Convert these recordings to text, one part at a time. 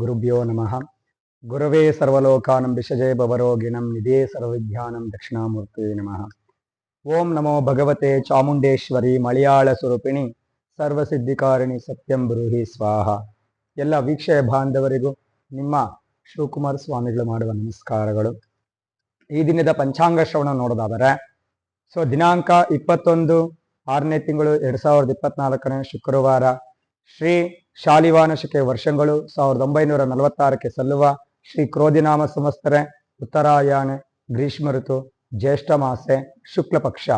ಗುರುಭ್ಯೋ ನಮಃ ಗುರವೇ ಸರ್ವಲೋಕಾನಂ ವಿಷಜೇ ಭವರೋಗಿಣಂ ನಿಧೇ ಸರ್ವವಿದ್ಯಾನಂ ದಕ್ಷಿಣಾಮೂರ್ತಿ ನಮಃ ಓಂ ನಮೋ ಭಗವತೆ ಚಾಮುಂಡೇಶ್ವರಿ ಮಲಯಾಳ ಸ್ವರೂಪಿಣಿ ಸರ್ವಸಿದ್ಧಿಕಾರಿಣಿ ಸತ್ಯಂ ಬ್ರೂಹಿ ಸ್ವಾಹ ಎಲ್ಲ ವೀಕ್ಷಯ ಬಾಂಧವರಿಗೂ ನಿಮ್ಮ ಶಿವಕುಮಾರ ಸ್ವಾಮಿಗಳು ಮಾಡುವ ನಮಸ್ಕಾರಗಳು. ಈ ದಿನದ ಪಂಚಾಂಗ ಶ್ರವಣ ನೋಡೋದಾದರೆ, ಸೊ ದಿನಾಂಕ ಇಪ್ಪತ್ತೊಂದು, ಆರನೇ ತಿಂಗಳು ಎರಡ್ ಸಾವಿರದ ಇಪ್ಪತ್ನಾಲ್ಕನೇ ಶುಕ್ರವಾರ ಶ್ರೀ ಶಾಲಿವಾನ ಶಕೆ ವರ್ಷಗಳು ಸಾವಿರದ ಒಂಬೈನೂರ ನಲವತ್ತಾರಕ್ಕೆ ಸಲ್ಲುವ ಶ್ರೀ ಕ್ರೋಧಿನಾಮ ಸಂವತ್ಸರೆ ಉತ್ತರಾಯಣ, ಗ್ರೀಷ್ಮ ಋತು, ಜ್ಯೇಷ್ಠ ಮಾಸೆ, ಶುಕ್ಲ ಪಕ್ಷ.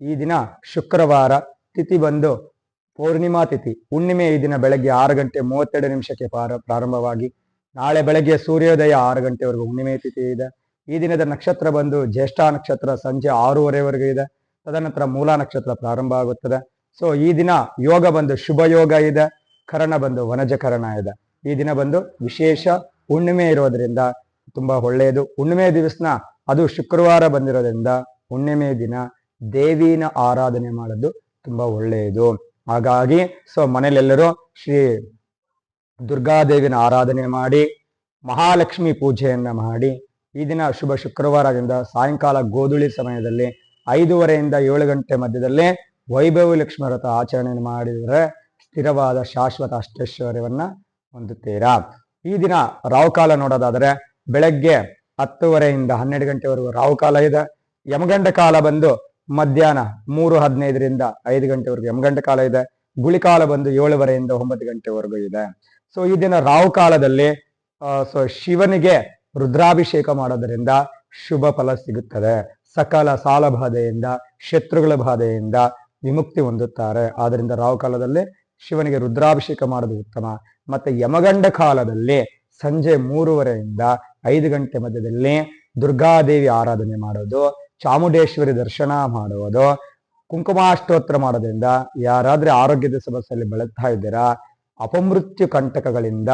ಈ ದಿನ ಶುಕ್ರವಾರ ತಿಥಿ ಬಂದು ಪೂರ್ಣಿಮಾ ತಿಥಿ. ಹುಣ್ಣಿಮೆ ಈ ದಿನ ಬೆಳಗ್ಗೆ ಆರು ಗಂಟೆ ಮೂವತ್ತೆರಡು ನಿಮಿಷಕ್ಕೆ ಪ್ರಾರ, ಪ್ರಾರಂಭವಾಗಿ ನಾಳೆ ಬೆಳಗ್ಗೆ ಸೂರ್ಯೋದಯ ಆರು ಗಂಟೆವರೆಗೂ ಹುಣ್ಣಿಮೆ ತಿಥಿ ಇದೆ. ಈ ದಿನದ ನಕ್ಷತ್ರ ಬಂದು ಜ್ಯೇಷ್ಠ ನಕ್ಷತ್ರ ಸಂಜೆ ಆರೂವರೆವರೆಗೂ ಇದೆ. ತದನಂತರ ಮೂಲ ನಕ್ಷತ್ರ ಪ್ರಾರಂಭ ಆಗುತ್ತದೆ. ಸೊ, ಈ ದಿನ ಯೋಗ ಬಂದು ಶುಭ ಯೋಗ ಇದೆ. ಕರಣ ಬಂದು ವನಜ ಕರಣ ಇದೆ. ಈ ದಿನ ಬಂದು ವಿಶೇಷ ಹುಣ್ಣಿಮೆ ಇರೋದ್ರಿಂದ ತುಂಬಾ ಒಳ್ಳೆಯದು. ಹುಣ್ಣಿಮೆ ದಿವಸನ ಅದು ಶುಕ್ರವಾರ ಬಂದಿರೋದ್ರಿಂದ ಹುಣ್ಣಿಮೆ ದಿನ ದೇವಿನ ಆರಾಧನೆ ಮಾಡೋದು ತುಂಬಾ ಒಳ್ಳೆಯದು. ಹಾಗಾಗಿ ಸೊ ಮನೇಲೆಲ್ಲರೂ ಶ್ರೀ ದುರ್ಗಾದೇವಿನ ಆರಾಧನೆ ಮಾಡಿ, ಮಹಾಲಕ್ಷ್ಮಿ ಪೂಜೆಯನ್ನ ಮಾಡಿ, ಈ ದಿನ ಶುಭ ಶುಕ್ರವಾರದಿಂದ ಸಾಯಂಕಾಲ ಗೋಧುಳಿ ಸಮಯದಲ್ಲಿ ಐದೂವರೆಯಿಂದ ಏಳು ಗಂಟೆ ಮಧ್ಯದಲ್ಲೇ ವೈಭವ ಲಕ್ಷ್ಮಿ ವ್ರತ ಆಚರಣೆ ಮಾಡಿದರೆ ಸ್ಥಿರವಾದ ಶಾಶ್ವತ ಅಷ್ಟೈಶ್ವರ್ಯವನ್ನ ಹೊಂದುತ್ತೀರಾ? ಈ ದಿನ ರಾಹುಕಾಲ ನೋಡೋದಾದರೆ ಬೆಳಗ್ಗೆ ಹತ್ತುವರೆಯಿಂದ ಹನ್ನೆರಡು ಗಂಟೆವರೆಗೂ ರಾಹುಕಾಲ ಇದೆ. ಯಮಗಂಡ ಕಾಲ ಬಂದು ಮಧ್ಯಾಹ್ನ ಮೂರು ಹದಿನೈದರಿಂದ ಐದು ಗಂಟೆವರೆಗೂ ಯಮಗಂಡ ಕಾಲ ಇದೆ. ಗುಳಿಕಾಲ ಬಂದು ಏಳುವರೆಯಿಂದ ಒಂಬತ್ತು ಗಂಟೆವರೆಗೂ ಇದೆ. ಸೊ ಈ ದಿನ ರಾಹುಕಾಲದಲ್ಲಿ ಸೊ ಶಿವನಿಗೆ ರುದ್ರಾಭಿಷೇಕ ಮಾಡೋದರಿಂದ ಶುಭ ಫಲ ಸಿಗುತ್ತದೆ. ಸಕಲ ಸಾಲ ಬಾಧೆಯಿಂದ ಶತ್ರುಗಳ ಬಾಧೆಯಿಂದ ವಿಮುಕ್ತಿ ಹೊಂದುತ್ತಾರೆ. ಆದ್ರಿಂದ ರಾಹುಕಾಲದಲ್ಲಿ ಶಿವನಿಗೆ ರುದ್ರಾಭಿಷೇಕ ಮಾಡೋದು ಉತ್ತಮ. ಮತ್ತೆ ಯಮಗಂಡ ಕಾಲದಲ್ಲಿ ಸಂಜೆ ಮೂರುವರೆಯಿಂದ ಐದು ಗಂಟೆ ಮಧ್ಯದಲ್ಲಿ ದುರ್ಗಾದೇವಿ ಆರಾಧನೆ ಮಾಡೋದು, ಚಾಮುಂಡೇಶ್ವರಿ ದರ್ಶನ ಮಾಡುವುದು, ಕುಂಕುಮಾಷ್ಟೋತ್ರ ಮಾಡೋದ್ರಿಂದ ಯಾರಾದ್ರೆ ಆರೋಗ್ಯದ ಸಮಸ್ಯೆಯಲ್ಲಿ ಬೆಳಗ್ತಾ ಇದ್ದೀರಾ, ಅಪಮೃತ್ಯು ಕಂಟಕಗಳಿಂದ,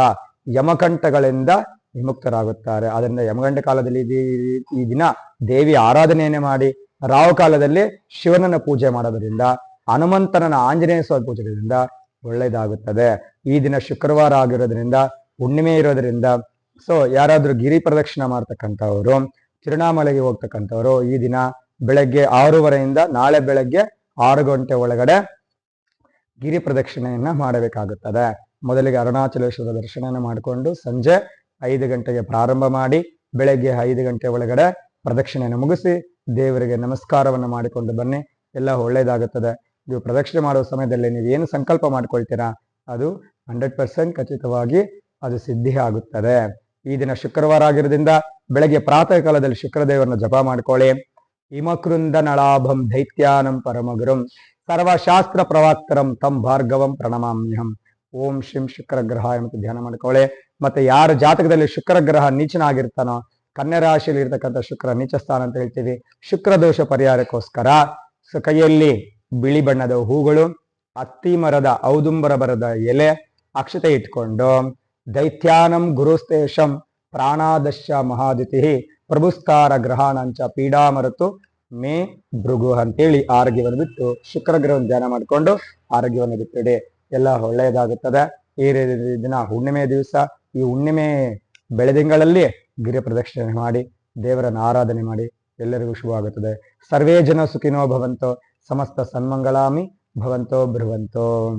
ಯಮಕಂಟಗಳಿಂದ ವಿಮುಕ್ತರಾಗುತ್ತಾರೆ. ಅದರಿಂದ ಯಮಗಂಡ ಕಾಲದಲ್ಲಿ ಈ- ದಿನ ದೇವಿ ಆರಾಧನೆಯನ್ನೇ ಮಾಡಿ ರಾವು ಕಾಲದಲ್ಲಿ ಶಿವನನ್ನ ಪೂಜೆ ಮಾಡೋದರಿಂದ, ಹನುಮಂತನನ್ನ ಆಂಜನೇಯ ಸ್ವಾಮಿ ಪೂಜೆಯಿಂದ ಒಳ್ಳೆಯದಾಗುತ್ತದೆ. ಈ ದಿನ ಶುಕ್ರವಾರ ಆಗಿರೋದ್ರಿಂದ, ಹುಣ್ಣಿಮೆ ಇರೋದ್ರಿಂದ ಸೊ ಯಾರಾದರೂ ಗಿರಿ ಪ್ರದಕ್ಷಿಣೆ ಮಾಡ್ತಕ್ಕಂಥವ್ರು ತಿರುಣಾಮಲೆಗೆ ಹೋಗ್ತಕ್ಕಂಥವ್ರು, ಈ ದಿನ ಬೆಳಗ್ಗೆ ಆರೂವರೆಯಿಂದ ನಾಳೆ ಬೆಳಗ್ಗೆ ಆರು ಗಂಟೆ ಒಳಗಡೆ ಗಿರಿ ಪ್ರದಕ್ಷಿಣೆಯನ್ನ ಮಾಡಬೇಕಾಗುತ್ತದೆ. ಮೊದಲಿಗೆ ಅರುಣಾಚಲೇಶ್ವರ ದರ್ಶನ ಮಾಡಿಕೊಂಡು ಸಂಜೆ ಐದು ಗಂಟೆಗೆ ಪ್ರಾರಂಭ ಮಾಡಿ, ಬೆಳಗ್ಗೆ ಐದು ಗಂಟೆ ಒಳಗಡೆ ಪ್ರದಕ್ಷಿಣೆಯನ್ನು ಮುಗಿಸಿ ದೇವರಿಗೆ ನಮಸ್ಕಾರವನ್ನು ಮಾಡಿಕೊಂಡು ಬನ್ನಿ. ಎಲ್ಲ ಒಳ್ಳೆಯದಾಗುತ್ತದೆ. ನೀವು ಪ್ರದಕ್ಷಿಣೆ ಮಾಡುವ ಸಮಯದಲ್ಲಿ ನೀವು ಏನು ಸಂಕಲ್ಪ ಮಾಡ್ಕೊಳ್ತೀರಾ, ಅದು ಹಂಡ್ರೆಡ್ ಪರ್ಸೆಂಟ್ ಖಚಿತವಾಗಿ ಅದು ಸಿದ್ಧಿ ಆಗುತ್ತದೆ. ಈ ದಿನ ಶುಕ್ರವಾರ ಆಗಿರೋದ್ರಿಂದ ಬೆಳಗ್ಗೆ ಪ್ರಾತಃ ಕಾಲದಲ್ಲಿ ಶುಕ್ರದೇವರನ್ನ ಜಪ ಮಾಡ್ಕೊಳ್ಳಿ. ಹಿಮಕೃಂದ ನಳಾಭಂ ದೈತ್ಯಾನಂ ಪರಮಗುರುಂ ಸರ್ವಶಾಸ್ತ್ರ ಪ್ರವಾಕ್ತರಂ ತಂ ಭಾರ್ಗವಂ ಪ್ರಣಮಾಮ್ಯಂ ಓಂ ಶಿಂ ಶುಕ್ರ ಗ್ರಹ ಮತ್ತು ಧ್ಯಾನ ಮಾಡ್ಕೊಳ್ಳಿ. ಮತ್ತೆ ಯಾರ ಜಾತಕದಲ್ಲಿ ಶುಕ್ರ ಗ್ರಹ ನೀಚನಾಗಿರ್ತಾನೋ, ಕನ್ಯಾ ರಾಶಿಯಲ್ಲಿ ಇರ್ತಕ್ಕಂಥ ಶುಕ್ರ ನೀಚ ಸ್ಥಾನ ಅಂತ ಹೇಳ್ತೀವಿ. ಶುಕ್ರ ದೋಷ ಪರಿಹಾರಕ್ಕೋಸ್ಕರ ಸೊ ಕೈಯಲ್ಲಿ ಬಿಳಿ ಬಣ್ಣದ ಹೂಗಳು, ಅತ್ತಿ ಮರದ ಔದುಂಬರ ಬರದ ಎಲೆ, ಅಕ್ಷತೆ ಇಟ್ಕೊಂಡು, ದೈತ್ಯಾನಂ ಗುರುಸ್ತೇಶಂ ಪ್ರಾಣಾದಶ ಮಹಾದಿತಿ ಪ್ರಭುಸ್ಕಾರ ಗ್ರಹಾಣಂಚ ಪೀಡಾ ಮರತು ಮೇ ಭೃಗು ಅಂತೇಳಿ ಆರೋಗ್ಯವನ್ನು ಬಿಟ್ಟು ಶುಕ್ರ ಗ್ರಹವನ್ನು ಧ್ಯಾನ ಮಾಡಿಕೊಂಡು ಆರೋಗ್ಯವನ್ನು ಬಿಟ್ಟಿಡಿ. ಎಲ್ಲ ಒಳ್ಳೆಯದಾಗುತ್ತದೆ. ಈ ದಿನ ಹುಣ್ಣಿಮೆ ದಿವಸ. ಈ ಹುಣ್ಣಿಮೆ ಬೆಳೆದಿಂಗಳಲ್ಲಿ ಗಿರಿ ಪ್ರದಕ್ಷಿಣೆ ಮಾಡಿ, ದೇವರನ್ನು ಆರಾಧನೆ ಮಾಡಿ, ಎಲ್ಲರಿಗೂ ಶುಭವಾಗುತ್ತದೆ. ಸರ್ವೇ ಜನ ಸುಖಿನೋ ಭವಂತೋ. సమస్త సన్మంగళామి భవంతో బ్రువంతో.